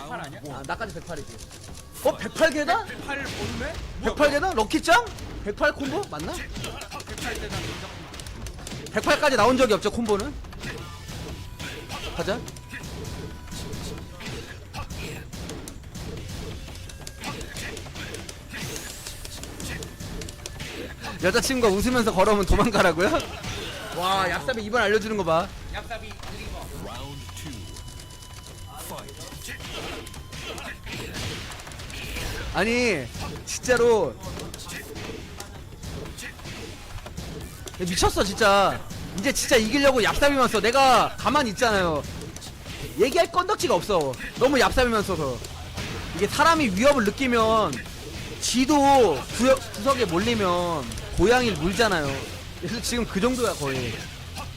108 아니야? 아 나까지 108이지 어 108개다? 108 모르네? 108개다? 럭키짱? 108 콤보? 맞나? 108 대단 인정 108까지 나온 적이 없죠 콤보는 가자 여자친구가 웃으면서 걸어오면 도망가라고요? 와 얍삽이 이번 알려주는 거봐 느린 거 아니 진짜로 미쳤어 진짜 이제 진짜 이기려고 얍삽이만 써 내가 가만히 있잖아요 얘기할 건덕지가 없어 너무 얍삽이만 써서 이게 사람이 위협을 느끼면 지도 구역, 구석에 몰리면 고양이를 물잖아요 그래서 지금 그 정도야 거의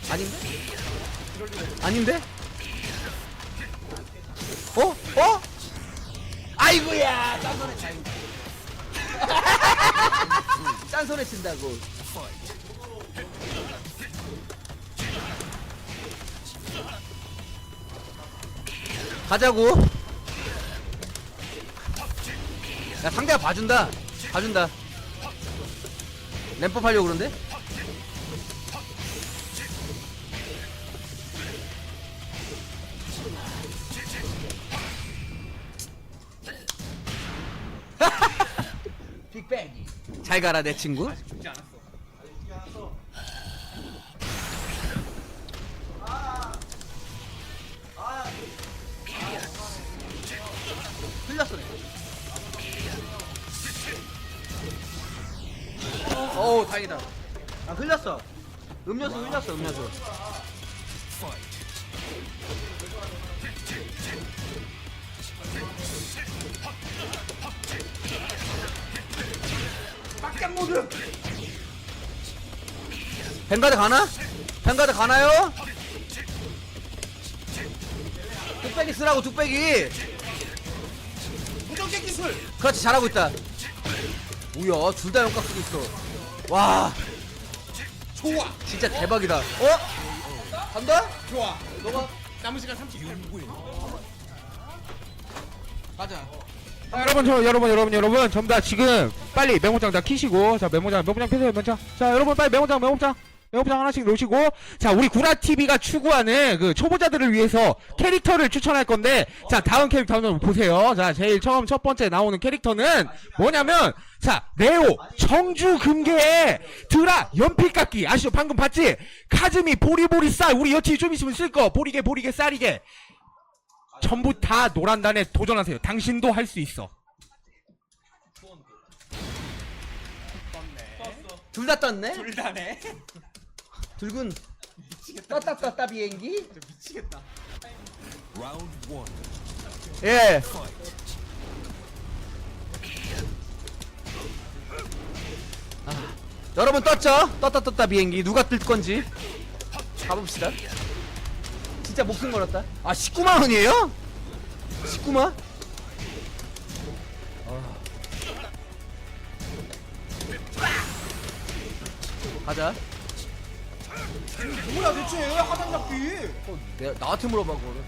아닌데? 아닌데? 어? 어? 아이고야 짠소리 잘 짠소리 친다고. 가자고. 야 상대가 봐준다. 봐준다. 램프 하려고 그러는데? 잘 가라 내 친구 뱅가드 가나? 뱅가드 가나요? 뚝배기 쓰라고 뚝배기. 무적의 기술. 그렇지 잘하고 있다. 뭐야 둘 다 영각 쓰고 있어. 와. 좋아. 진짜 대박이다. 어? 간다? 좋아. 너가? 남은 시간 30분 가자. 자, 여러분. 저 여러분 여러분 여러분 전부 다 지금 빨리 메모장 다 키시고 자 메모장 메모장 펴세요 메모장. 자 여러분 빨리 메모장 메모장 메모장 하나씩 놓으시고 자 우리 구라 TV가 추구하는 그 초보자들을 위해서 캐릭터를 추천할 건데 자 다음 캐릭터 한번 보세요. 자 제일 처음 첫 번째 나오는 캐릭터는 뭐냐면 자 레오 청주 금괴의 드라 연필깎기 아시죠? 방금 봤지? 카즈미 보리보리 쌀. 우리 여치 좀 있으면 쓸 거. 보리게 보리게 쌀이게. 전부 다 노란단에 도전하세요. 당신도 할 수 있어. 둘 다 떴네? 둘 다네 둘군 미치겠다 떴다 떴다 비행기? 진짜 미치겠다. 예. 아, 여러분 떴죠? 떴다 떴다 비행기. 누가 뜰 건지. 가봅시다. 진짜 목숨 걸었다. 아 19만 원이에요? 19만? 가자 뭐야 대체? 하단 잡기? 어, 내가 나한테 물어봐 그거를.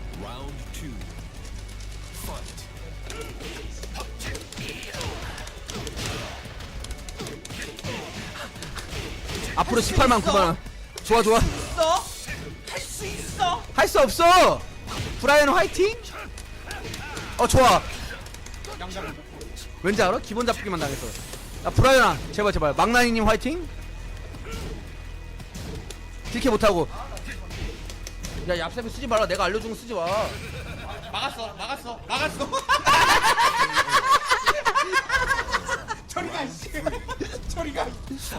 앞으로 18만 9만 원. 좋아 좋아. 있어? 할 수 있어? 할 수 없어! 브라이언 화이팅! 어 좋아. 양장 왠지 알아? 기본 잡기만 당했어. 야 브라이언아 제발 제발. 망나니님 화이팅 딜캐 못하고. 야 얍삽이 쓰지 말라. 내가 알려준 거 쓰지 마. 막았어 막았어 막았어. 저리 가 씨. 저리 가.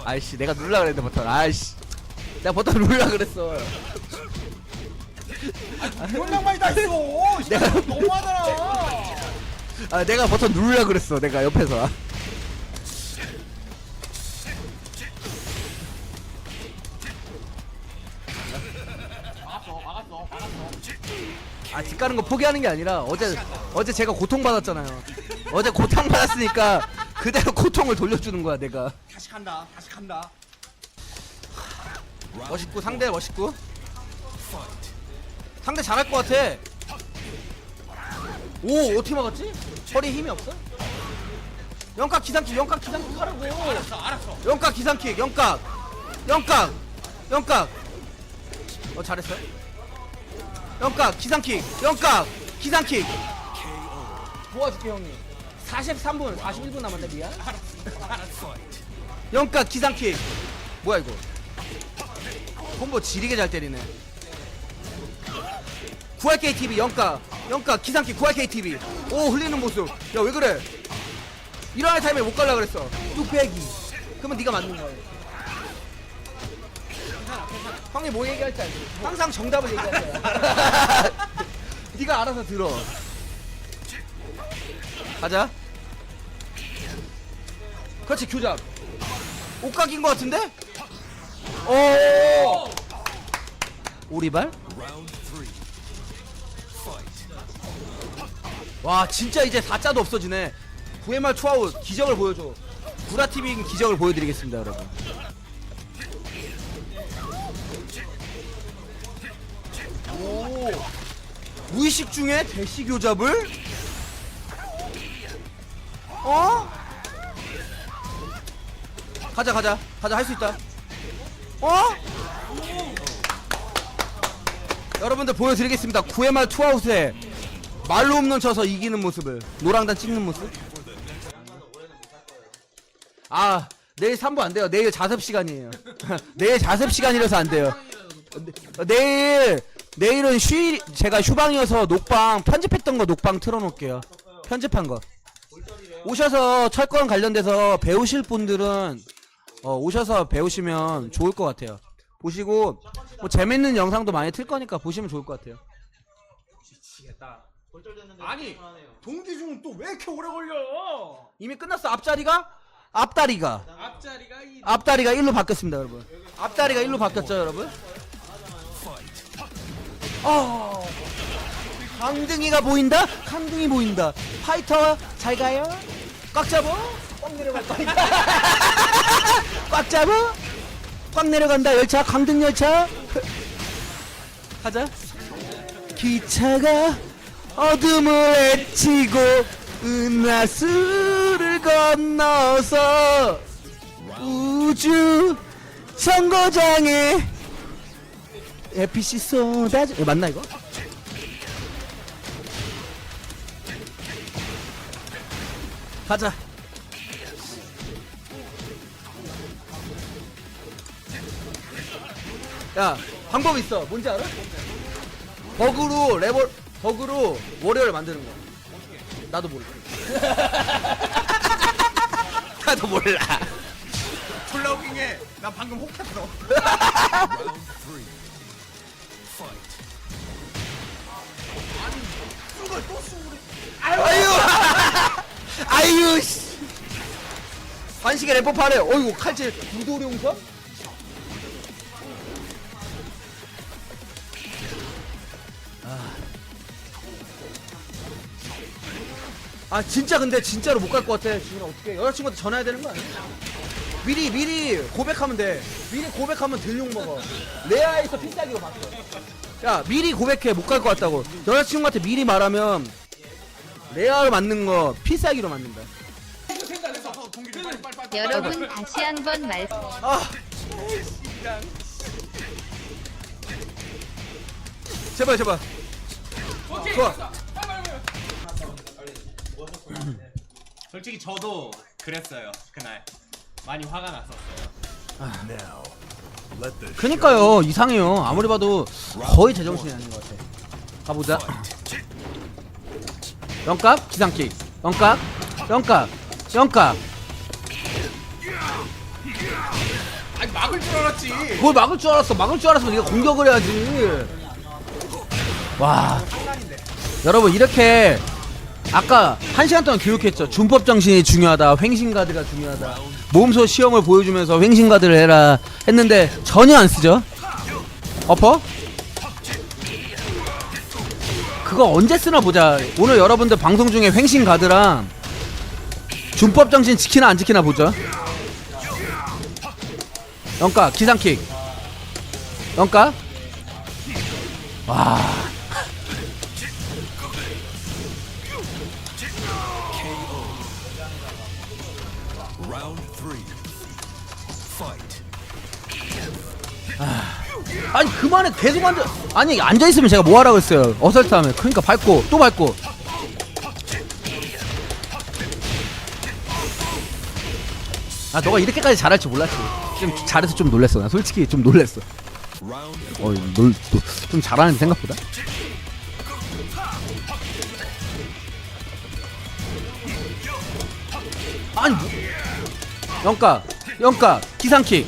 아이씨 내가 누르라 그랬는데 버튼. 아이씨. 내가 버튼 누르라 그랬어. 이런 양말이 다 있어. 내가 너무하잖아 아 내가 버튼 누르라 그랬어 내가 옆에서 아 집 가는 거 포기하는 게 아니라 어제 어제 제가 고통 받았잖아요. 어제 고통 받았으니까 그대로 고통을 돌려주는 거야 내가. 다시 간다 다시 간다. 멋있고 상대 멋있고. 상대 잘할 것 같아. 오 어떻게 막았지? 허리에 힘이 없어? 영각 기상킥 영각 기상킥 하라고. 알았어 알았어. 영각 기상킥 영각. 영각 영각. 어 잘했어요 영각 기상킥. 영각 기상킥. 도와줄게 형님. 43분 41분 남았네 미안. 영각 기상킥. 뭐야 이거? 콤보 지리게 잘 때리네. 9RK TV 영각. 영각 기상킥 9RK TV 오 흘리는 모습. 야 왜 그래? 일어날 타임에 못 갈라 그랬어. 뚝배기. 그러면 네가 맞는 거야 형이 뭐 얘기할 줄 알지? 항상 정답을 거야. 네가 알아서 들어. 가자. 그렇지 교잡. 옷각인 거 같은데? 오! 오리발? 와 진짜 이제 4자도 없어지네. 9회말 투아웃 기적을 보여줘. 구라TV 기적을 보여드리겠습니다 여러분 오. 무의식 중에 대시 교잡을? 어? 가자 가자. 가자 할 수 있다. 어? 여러분들 보여드리겠습니다. 9회말 투아웃에 말로 없는 쳐서 이기는 모습을. 노랑단 찍는 모습. 아 내일 3부 안 돼요. 내일 자습 시간이에요. 내일 자습 시간이라서 안 돼요. 어, 내일 내일은 휴일 제가 휴방이어서 녹방 편집했던 거 녹방 틀어놓을게요. 편집한 거. 오셔서 철권 관련돼서 배우실 분들은 어, 오셔서 배우시면 좋을 것 같아요. 보시고 뭐 재밌는 영상도 많이 틀 거니까 보시면 좋을 것 같아요. 아니 동기중 또 왜 이렇게 오래 걸려? 이미 끝났어. 앞자리가? 앞다리가. 앞자리가 이 앞다리가 1로 바뀌었습니다 여러분. 앞다리가 1로 바뀌었죠 여러분 어. 강등이가 보인다? 강등이 보인다. 파이터 잘 가요? 꽉 잡어. 꽉 내려갈 거니까 꽉 잡어. 꽉 내려간다. 열차 강등 열차. 가자. 기차가 어둠을 헤치고 은하수를 건너서 우주 정거장에 햇빛이 쏟아져 이거 맞나 이거? 가자. 야 방법 있어. 뭔지 알아? 버그로 레버 버그로 워리어를 만드는 거. 나도 몰라. 나도 몰라. 플러깅에 나 방금 혹했어 아유 씨. 관식의 래퍼 파래 어이구 칼질 무도룡선 아. 진짜 근데 진짜로 못 갈 것 같아. 지금 어떻게 여자친구한테 전화해야 되는 거 아니야? 미리 미리 고백하면 돼. 미리 고백하면 들용 먹어. 레아에서 필살기로 바뀌어 야 미리 고백해. 못 갈 것 같다고. 여자친구한테 미리 말하면 레아를 맞는 거 필살기로 맞는다. 여러분 다시 한번 말씀 아. 제발 제발. 좋아. 솔직히 저도 그랬어요 그날. 많이 화가 났었어요. 그니까요. 이상해요. 아무리 봐도 거의 제정신이 아닌 것 같아. 가보자 영값 기상킥 영값 영값 영값. 아니 막을 줄 알았지. 그걸 막을 줄 알았어? 막을 줄 알았으면 네가 공격을 해야지. 와. 여러분 이렇게 아까 한 시간 동안 교육했죠. 준법 정신이 중요하다. 횡신가드가 중요하다. 몸소 시험을 보여주면서 횡신가드를 해라. 했는데 전혀 안 쓰죠? 어퍼 그거 언제 쓰나 보자. 오늘 여러분들 방송 중에 횡신 가드랑 준법 정신 지키나 안 지키나 보죠 영가 기상킥. 영가? 와 아니 그만해. 계속 앉아. 아니 앉아 있으면 제가 뭐 하라고 했어요? 어설트 하면. 그러니까 밟고 또 밟고. 아 너가 이렇게까지 잘할 줄 몰랐지. 좀 잘해서 좀 놀랬어. 나 솔직히 좀 놀랬어. 어놀좀 잘하는 생각보다. 아니 뭐 영가 영가 기상킥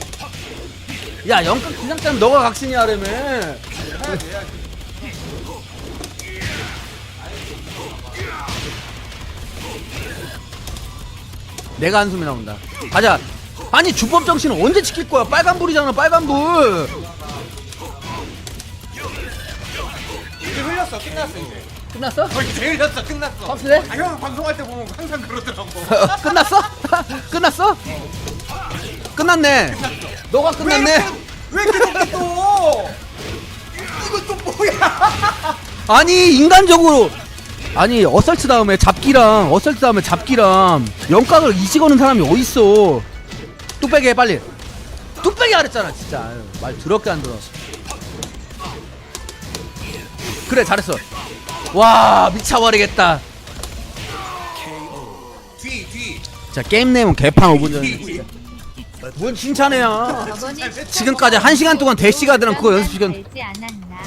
야 영가 기상킥 너가 각신이 하려며. 내가 한숨이 나온다. 가자. 아니 주법 정신은 언제 지킬 거야? 빨간불이잖아 빨간불. 이제 흘렸어 끝났어 이제. 끝났어? 어 이제 흘렸어 끝났어. 확실해? 아형 방송할 때 보면 항상 그러더라고. 끝났어? 끝났어? 끝났네 너가 끝났네. 왜 이렇게 또? 이거 또 뭐야? 아니 인간적으로. 아니 어설트 다음에 잡기랑 어설트 다음에 잡기랑 영각을 이지거는 사람이 어딨어? 뚝배기 해 빨리. 뚝배기 하랬잖아 진짜. 아유, 말 더럽게 안 들어. 그래 잘했어. 와 미쳐버리겠다. 뒤 뒤. 자 게임 내용 개판 5분 전에 진짜 뭔 칭찬해야? 지금까지 한 시간 동안 대시가드랑 그거 연습시켰 되지 않았나?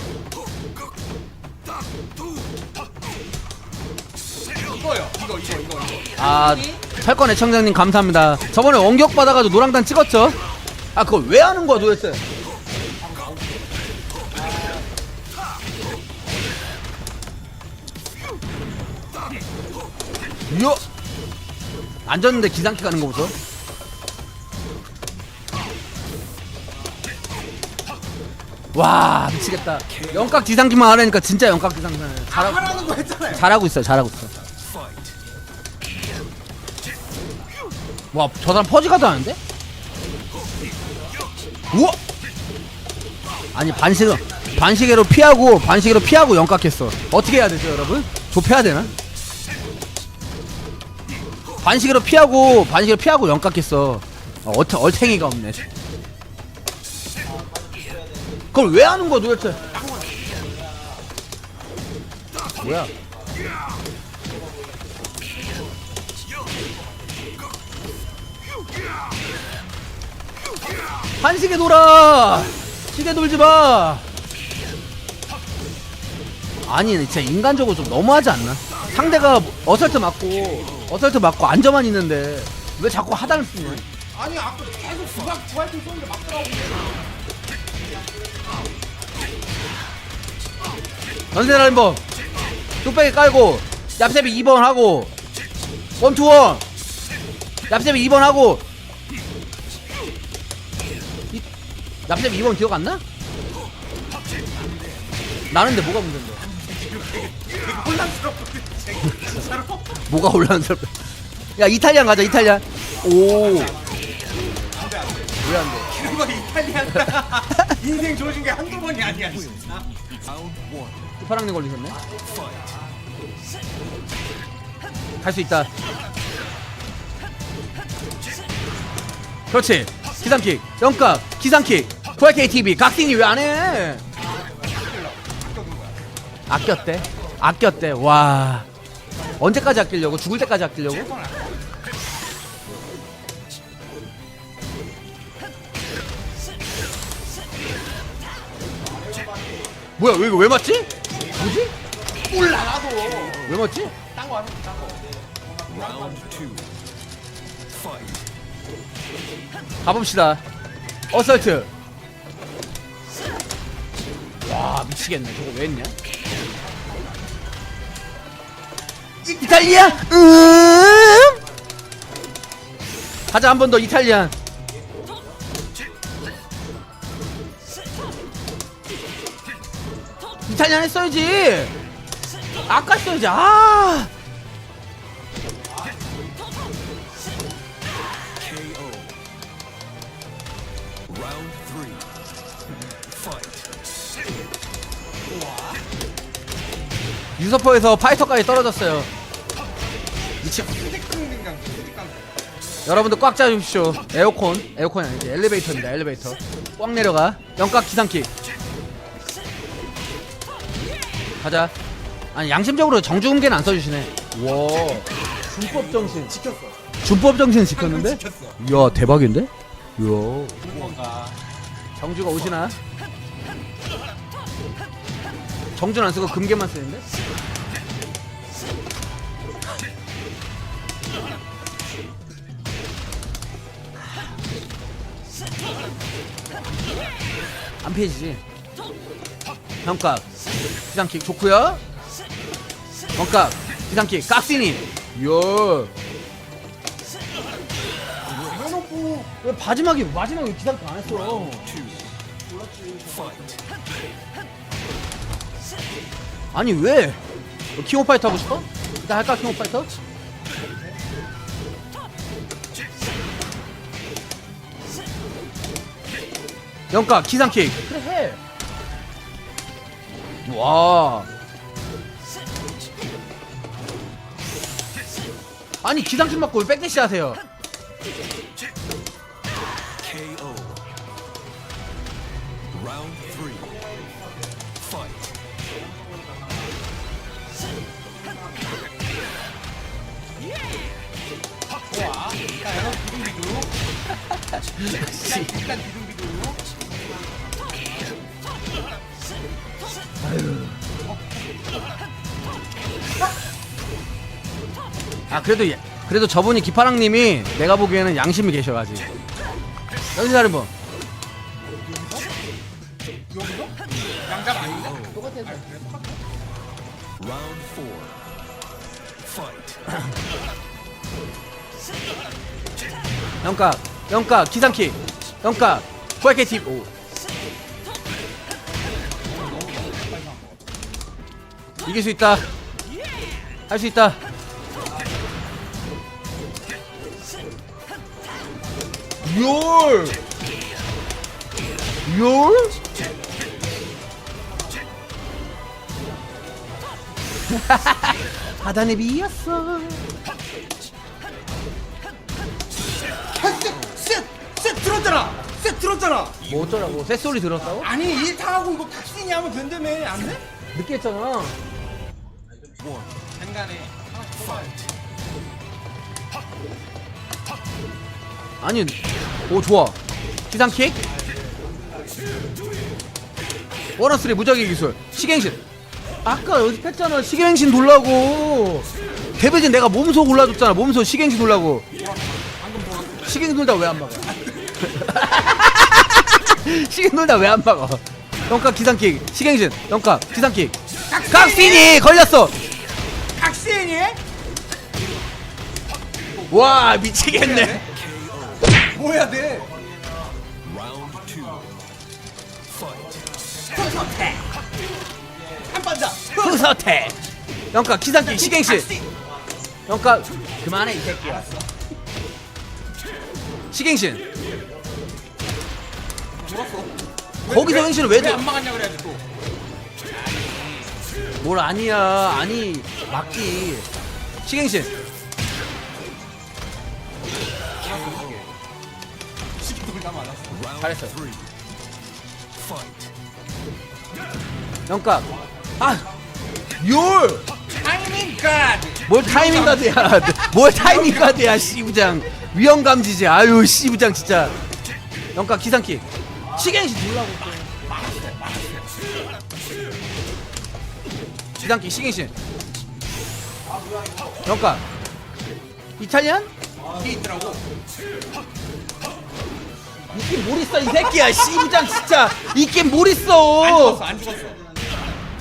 이거요 이거 이거 이거. 이거 아 철권 애청자님 감사합니다. 저번에 원격 받아가지고 노랑단 찍었죠? 아 그걸 왜 하는 거야 도대체? 이야 앉았는데 기상키 가는 거 보소 와 미치겠다. 영각 기상기만 하라니까 진짜 영각 기상기 잘하고 하라는 거 했잖아요. 잘하고 있어 잘하고 있어 와 저 사람 퍼지가도 하는데? 우와! 아니 반식 반시계로 피하고 반시계로 피하고 영각했어. 어떻게 해야 되죠 여러분? 좁혀야 되나? 반시계로 피하고 반시계로 피하고 영각했어. 어, 얼탱이가 없네 그걸 왜 하는 거야 도대체? 뭐야? 한시계 돌아! 시계 돌지 마! 아니 진짜 인간적으로 좀 너무하지 않나? 상대가 어설트 맞고 어설트 맞고 앉아만 있는데 왜 자꾸 하단을 쓰냐 아니 아까 계속 주각 주할줄 쏘는데 막더라고 전세라 한번. 뚝배기 깔고 얍셉이 2번 하고 원투원. 얍셉이 2번 하고. 이- 얍셉이 2번 기억 안 나? 나는데 뭐가 문제인데? 뭐가 혼란스럽다 야 이탈리안 가자 이탈리안. 오. 왜 안돼? 안돼 안돼 이런 거 이탈리안. 인생 좋아진 게 한두 번이 아니야 진짜 파랑님 걸리셨네. 갈 수 있다. 그렇지. 기상킥 영각 기상킥. 9K TV 각신이 왜 안 해? 아꼈대. 아꼈대. 와. 언제까지 아끼려고? 죽을 때까지 아끼려고? 뭐야 왜 이거 왜 맞지 뭐지? 몰라 나도. 왜 맞지? 딴거 하자 딴거. 가봅시다. 어설트. 와 미치겠네. 저거 왜 했냐? 이탈리아? 음? 가자 한 번 더 이탈리안 이탈리안 했어야지. 아까 써야지. 아. 유서퍼에서 파이터까지 떨어졌어요. 미치 여러분들 꽉 잡으십시오. 에어컨. 에어컨이 아니지. 엘리베이터입니다. 엘리베이터. 꽉 내려가. 영각 기상킥 가자 아니 양심적으로 정중계는 안 써주시네 와 준법 정신 지켰어. 준법 정신 지켰는데? 지켰어. 이야 대박인데? 이야 뭔가. 정주가 오시나? 정주는 안 쓰고 금괴만 쓰는데? 안 피해지지 형값 기상킥 좋구요 형값 기상킥 깍시님 이야 해놓고 왜 마지막에 마지막에 기상킥 안 했어 아니 왜? 너 킹오 파이터 하고 싶어? 일단 할까 킹오 파이터? 영가 기상킥 그래 해. 와. 아니 기상킥 맞고 왜 백대시 하세요? 아. 그래도 예- 그래도 저분이 기파랑님이 내가 보기에는 양심이 계셔가지고 여기서 다른 분? 양잡? Round four. Fight. 영가 영가 기상킥 영가 부활캐 팁 오. 이길 수 있다 할 수 있다 열! 열? 바다에 비었어 셋! 셋! 셋 들었잖아! 셋 들었잖아! 뭐 어쩌라고 새 소리 들었다고? 아니 1타하고 이거 탁신이 하면 된다며 안 돼? 늦게 했잖아 간간해 아 니 오 좋아. 기상킥? 원어스리 무적의 기술 시갱신. 아까 연습했잖아. 시갱신 돌라고. 데뷔진 내가 몸소 골라줬잖아. 몸소 시갱신 돌라고. 시갱신 돌다 왜 안 막아? 시갱 돌다 왜 안 막아? 영각 기상킥 시갱신. 영각 기상킥. 각신이 걸렸어. 각시행이? 와 미치겠네 뭐 해야 돼? Round two. Fight. 흑서태. 한 번더 후서태. 영각 기상킥 시갱신 영각 그만해 이 새끼야. 시갱신 죽었어. 거기서 행신을 왜 줘? 왜안 막았냐 그래야지 또. 뭘 아니야. 아니 맞기. 시갱신 잘했어. 영각 아열 타이밍 가드 뭘 타이밍 가드야 뭘 타이밍 가드야 씨부장. 위험 감 지지. 아유 씨부장 진짜. 영각 기상킥 시갱신 놀라고 또. 기상킥 시갱신 영각 이탈리안? 이게 있더라고 있긴 뭘 있어 이 새끼야 씨부장 진짜 있긴 뭘안 있어 죽었어 안 죽었어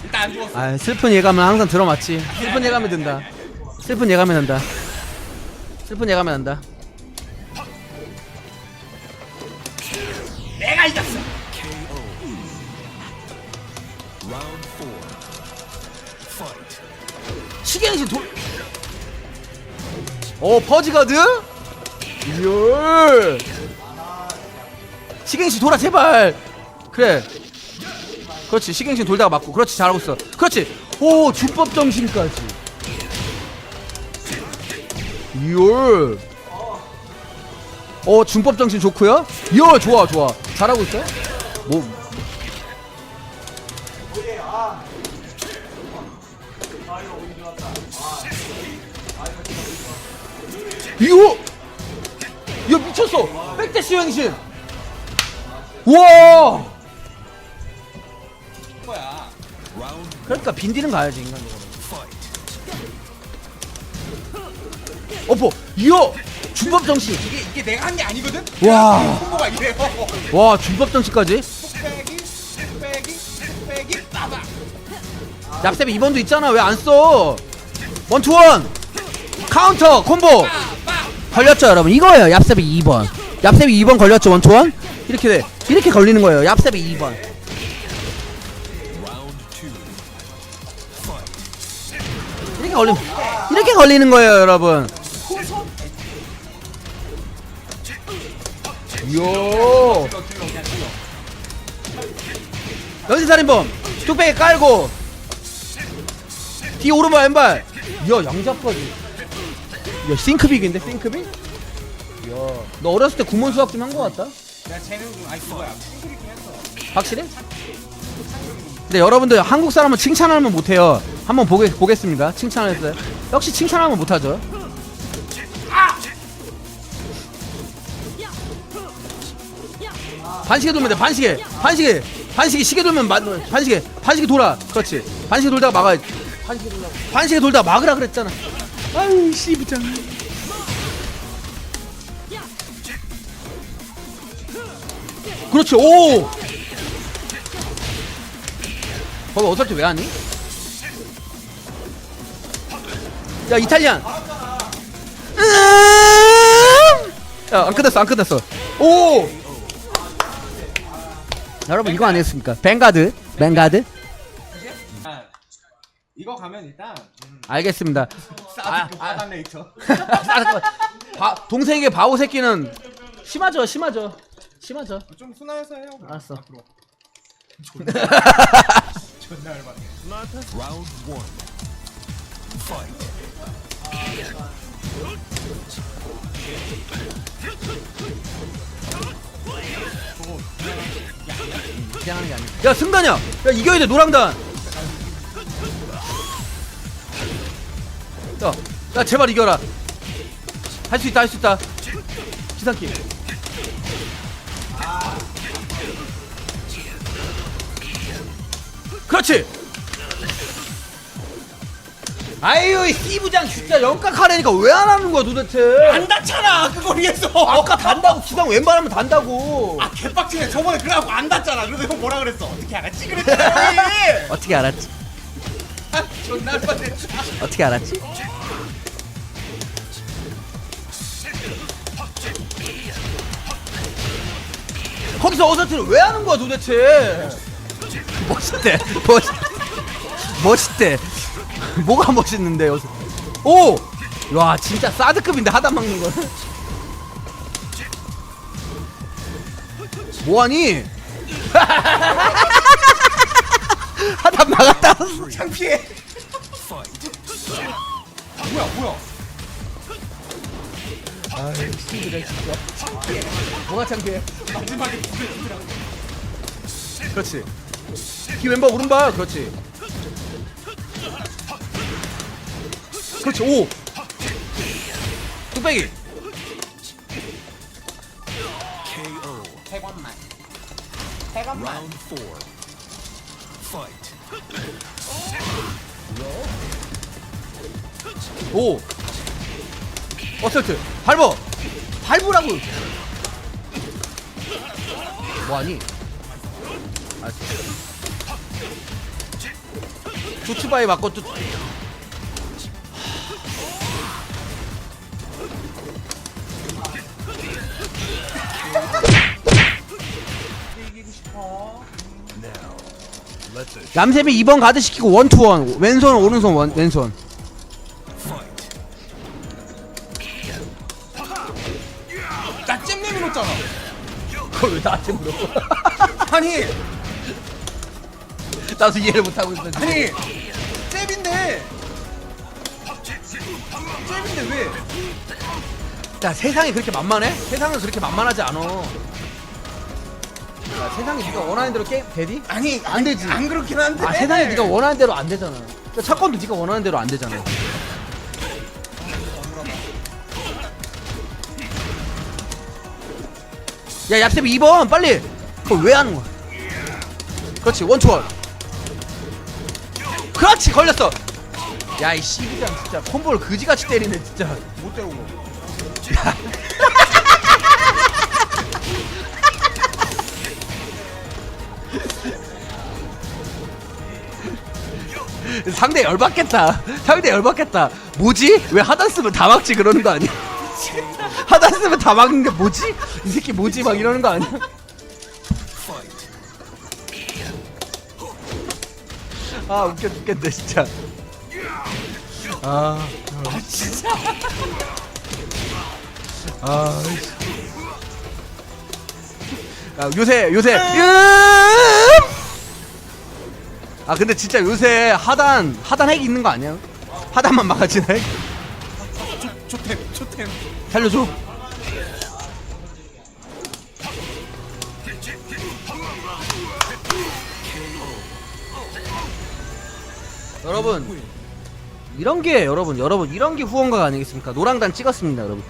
일단 안 죽었어 아 슬픈 예감은 항상 들어맞지 슬픈 예감이 든다 슬픈 예감이 난다 슬픈 예감이 난다 내가 이겼어. 시계행신 돌. 어 퍼지가드? 이열. 시계행신 돌아 제발. 그래. 그렇지 시계행신 돌다가 맞고 그렇지 잘하고 있어. 그렇지. 오 주법 정신까지. 이열. 어 중법 정신 좋고요 이어 좋아 좋아 잘하고 있어요 뭐 이거 야 미쳤어 백대 시 행신 우와 거야. 그러니까 빈디는 가야지 인간적으로. 어퍼 이어 중법 정신 이게 이게 내가 한 게 아니거든. 와. 콤보가 이래요. 와 중법 정신까지 뚝배기, 뚝배기, 뚝배기, 따박. 얍셉이 2번도 있잖아 왜 안 써? 원투원 카운터 콤보 걸렸죠 여러분 이거예요 얍셉이 2번 얍셉이 2번 걸렸죠 원투원 이렇게 돼. 이렇게 걸리는 거예요. 얍셉이 2번. Round two. Fight. 이렇게 걸리면 이렇게 걸리는 거예요 여러분. 이요 연쇄살인범. 뚝배기 깔고. 뒤 오른발 왼발. 이야 양잡까지. 야 싱크빅인데 싱크빅? 야너 어렸을 때 구몬 수학 좀 한 거 같다 확실해? 근데 여러분들 한국 사람은 칭찬하면 못해요. 한번 보게, 보겠습니다. 칭찬했어요 역시 칭찬하면 못하죠. 반시계 돌면 돼 반시계. 반시계. 반시계 시계 돌면 마, 반시계. 반시계 돌아. 그렇지. 반시계 돌다가 막아야지. 반시계 반시계 돌다가 막으라 그랬잖아. 아유 씨부장 그렇지 오! 거기 어설트 왜 하니? 야 이탈리안! 야안 끝났어 안 끝났어. 오! 여러분 이거 아니었습니까? 뱅가드? 뱅가드? 아, 이거 가면 일단 음, 알겠습니다. 사드 아달레이터. 바, 동생에게 바보 새끼는 심하죠 심하죠 심하죠 좀 순화해서 해요. 알았어. 앞으로. 존나 열받네. Fight. 미안한 게 아니야 야 승단이야 야 이겨야 돼 노랑단 야, 야 제발 이겨라 할 수 있다 할 수 있다 기상기 그렇지 아유 이 씨부장 진짜 영각하려니까 왜 안 하는 거야 도대체 안 닿잖아 그 거리에서. 아까 단다고 기상 왼발하면 단다고 아 개빡치네. 저번에 그래갖고 안 닿잖아. 그래서 형 뭐라 그랬어? 어떻게 알았지? 그랬잖아. 형이. 어떻게 알았지 아, 존나 열받네. 어떻게 알았지 거기서 어설트를 왜 하는 거야 도대체 멋있대 멋 멋있대 뭐가 멋있는데 여기서 오! 와 진짜 사드급인데 하단 막는 거 뭐하니? 하단 막았다 창피해. 뭐야 뭐야. 씨들아 진짜 뭐가 창피해 마지막에. 그렇지 뒤 왼발 오른발 그렇지 그렇지 오 뚝배기 KO. 태관만. 태관만. Round four. Fight. 오 어설트 밟어 밟으라고 뭐하니 아 조치바에 맞고 또. 얌샘이 2번 가드 시키고 원투원 왼손 오른손 원, 왼손 나도 이해를 못하고 있어 지금. 아니 잼인데 잼인데 왜? 야 세상이 그렇게 만만해? 세상은 그렇게 만만하지 않아 야 세상이 네가 원하는 대로 게임 되니? 아니 안 되지. 안 그렇긴 한데 아 세상이 네가 원하는 대로 안 되잖아 그러니까 사건도 네가 원하는 대로 안 되잖아 야 얍셉 2번 빨리 그걸 왜 하는 거야 그렇지 원초월 그렇지 걸렸어 야이 씨부장 진짜 콤보를 그지같이 때리네 진짜 못 때리고 상대 열받겠다. 상대 열받겠다. 뭐지? 왜 하단 쓰면 다 막지 그러는 거 아니야? 하단 쓰면 다 막는 게 뭐지? 이 새끼 뭐지? 막 이러는 거 아니야? 아 웃겨 죽겠네 진짜. 아, 아 진짜 아. 씨. 야, 요새 요새 음! 아 근데 진짜 요새 하단 하단 핵이 있는 거 아니야? 하단만 막아지네. 핵? 초템 초템 살려줘. 여러분 이런 게 여러분 여러분 이런 게 후원가 아니겠습니까? 노랑단 찍었습니다 여러분.